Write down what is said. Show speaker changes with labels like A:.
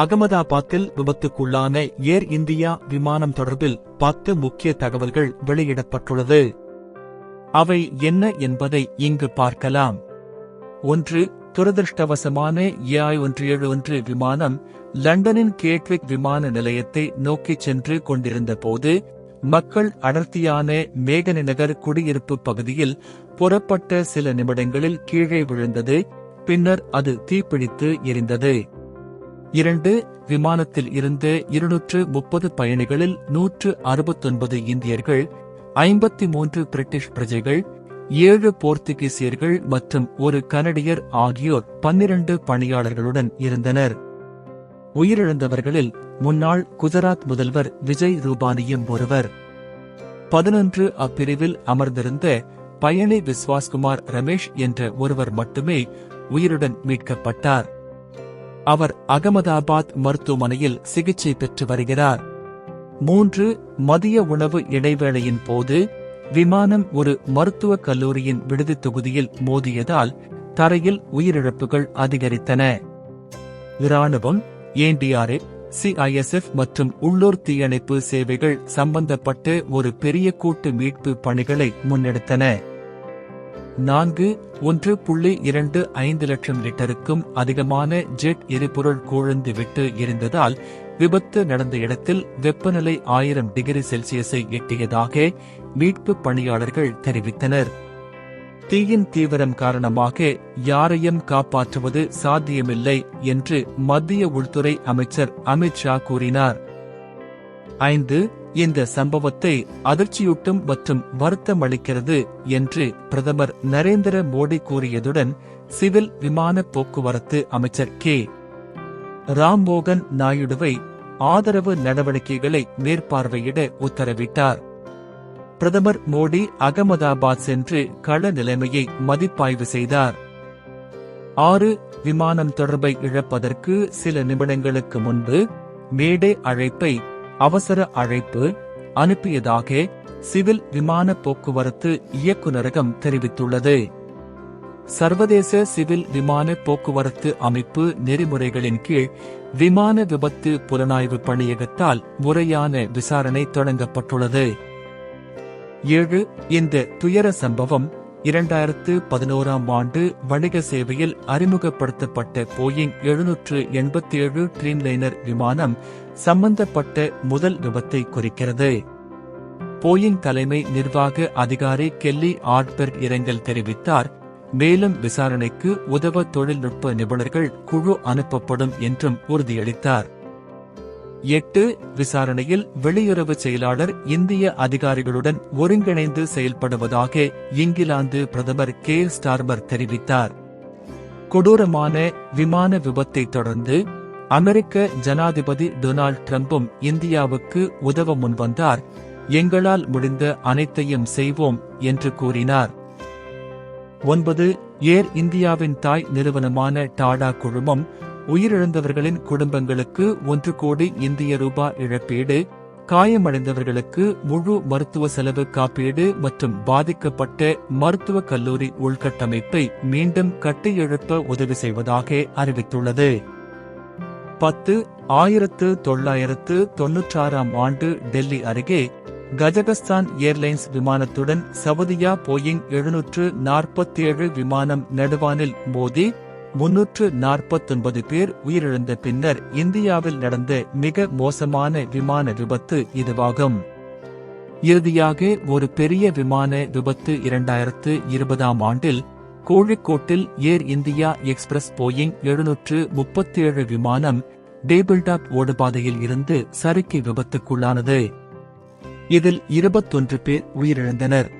A: அகமதாபாத்தில் விபத்துக்குள்ளான ஏர் இந்தியா விமானம் தொடர்பில் பத்து முக்கிய தகவல்கள் வெளியிடப்பட்டுள்ளது. அவை என்ன என்பதை இங்கு பார்க்கலாம். ஒன்று துரதிருஷ்டவசமான ஏஐ ஒன்று ஏழு ஒன்று விமானம் லண்டனின் கேட்விக் விமான நிலையத்தை நோக்கிச் சென்று கொண்டிருந்த போது மக்கள் அடர்த்தியான மேகனி நகர் குடியிருப்பு பகுதியில் புறப்பட்ட சில நிமிடங்களில் கீழே விழுந்தது பின்னர் அது தீப்பிடித்து எரிந்தது. இரண்டு விமானத்தில் இருந்து இருநூற்று முப்பது பயணிகளில் நூற்று அறுபத்தொன்பது இந்தியர்கள் ஐம்பத்தி மூன்று பிரிட்டிஷ் பிரஜைகள் ஏழு போர்த்துகீசியர்கள் மற்றும் ஒரு கனடியர் ஆகியோர் பன்னிரண்டு பணியாளர்களுடன் இருந்தனர். உயிரிழந்தவர்களில் முன்னாள் குஜராத் முதல்வர் விஜய் ரூபானியும் ஒருவர். பதினொன்று அப்பிரிவில் அமர்ந்திருந்த பயணி விஸ்வாஸ்குமார் ரமேஷ் என்ற ஒருவர் மட்டுமே உயிருடன் மீட்கப்பட்டார். அவர் அகமதாபாத் மருத்துவமனையில் சிகிச்சை பெற்று வருகிறார். மூன்று மதிய உணவு இடைவேளையின் போது விமானம் ஒரு மருத்துவக் கல்லூரியின் விடுதி தொகுதியில் மோதியதால் தரையில் உயிரிழப்புகள் அதிகரித்தன. இராணுவம் ஏன்டிஆர்எஃப் சிஐஎஸ்எஃப் மற்றும் உள்ளூர் தீயணைப்பு சேவைகள் சம்பந்தப்பட்டு ஒரு பெரிய கூட்டு மீட்பு பணிகளை முன்னெடுத்தன. நான்கு ஒன்று புள்ளி இரண்டு ஐந்து லட்சம் லிட்டருக்கும் அதிகமான ஜெட் எரிபொருள் கூழ்ந்து விட்டு எரிந்ததால் விபத்து நடந்த இடத்தில் வெப்பநிலை ஆயிரம் டிகிரி செல்சியஸை எட்டியதாக மீட்பு பணியாளர்கள் தெரிவித்தனர். தீயின் தீவிரம் காரணமாக யாரையும் காப்பாற்றுவது சாத்தியமில்லை என்று மத்திய உள்துறை அமைச்சர் அமித் ஷா கூறினார். ஐந்து இந்த சம்பவத்தை அதிர்ச்சியூட்டும் மற்றும் வருத்தமளிக்கிறது என்று பிரதமர் நரேந்திர மோடி கூறியதுடன் சிவில் விமான போக்குவரத்து அமைச்சர் கே. ராம்மோகன் நாயுடுவை ஆதரவு நடவடிக்கைகளை மேற்பார்வையிட உத்தரவிட்டார். பிரதமர் மோடி அகமதாபாத் சென்று கள நிலைமையை மதிப்பாய்வு செய்தார். ஆறு விமானம் தொடர்பை இழப்பதற்கு சில நிமிடங்களுக்கு முன்பு மேடே அழைப்பை அவசர அழைப்பு அனுப்பியதாக சிவில் விமான போக்குவரத்து இயக்குநரகம் தெரிவித்துள்ளது. சர்வதேச சிவில் விமான போக்குவரத்து அமைப்பு நெறிமுறைகளின் கீழ் விமான விபத்து புலனாய்வு பணியகத்தால் முறையான விசாரணை தொடங்கப்பட்டுள்ளது. ஏழு இந்த துயர சம்பவம் இரண்டாயிரத்து பதினோராம் ஆண்டு வணிக சேவையில் அறிமுகப்படுத்தப்பட்ட போயிங் எழுநூற்று எண்பத்தி ஏழு ட்ரீம்லைனர் விமானம் சம்பந்தப்பட்ட முதல் விபத்தை குறிக்கிறது. போயிங் தலைமை நிர்வாக அதிகாரி கெல்லி ஆட்பெர்க் இரங்கல் தெரிவித்தார். மேலும் விசாரணைக்கு உதவ தொழில்நுட்ப நிபுணர்கள் குழு அனுப்பப்படும் என்றும் உறுதியளித்தார். எட்டு விசாரணையில் வெளியுறவு செயலாளர் இந்திய அதிகாரிகளுடன் ஒருங்கிணைந்து செயல்படுவதாக இங்கிலாந்து பிரதமர் கே ஸ்டார்மர் தெரிவித்தார். கொடூரமான விமான விபத்தை தொடர்ந்து அமெரிக்க ஜனாதிபதி டொனால்ட் ட்ரம்பும் இந்தியாவுக்கு உதவ முன்வந்தார். எங்களால் முடிந்த அனைத்தையும் செய்வோம் என்று கூறினார். ஒன்பது ஏர் இந்தியாவின் தாய் நிறுவனமான டாடா குழுமம் உயிரிழந்தவர்களின் குடும்பங்களுக்கு ஒன்று கோடி இந்திய ரூபாய் இழப்பீடு காயமடைந்தவர்களுக்கு முழு மருத்துவ செலவு காப்பீடு மற்றும் பாதிக்கப்பட்ட மருத்துவக் கல்லூரி உள்கட்டமைப்பை மீண்டும் கட்டியெழுப்ப உதவி செய்வதாக அறிவித்துள்ளது. பத்து ஆயிரத்து தொள்ளாயிரத்து தொன்னூற்றாறாம் ஆண்டு டெல்லி அருகே கஜகஸ்தான் ஏர்லைன்ஸ் விமானத்துடன் சவுதியா போயிங் எழுநூற்று நாற்பத்தேழு விமானம் நடுவானில் மோதி முன்னூற்று நாற்பத்தொன்பது பேர் உயிரிழந்த பின்னர் இந்தியாவில் நடந்த மிக மோசமான விமான விபத்து இதுவாகும். இறுதியாக ஒரு பெரிய விமான விபத்து இரண்டாயிரத்து இருபதாம் ஆண்டில் கோழிக்கோட்டில் ஏர் இந்தியா எக்ஸ்பிரஸ் போயிங் எழுநூற்று முப்பத்தேழு விமானம் டேபிள்டாப் ஓடுபாதையில் இருந்து சறுக்கி விபத்துக்குள்ளானது. இதில் இருபத்தொன்று பேர் உயிரிழந்தனர்.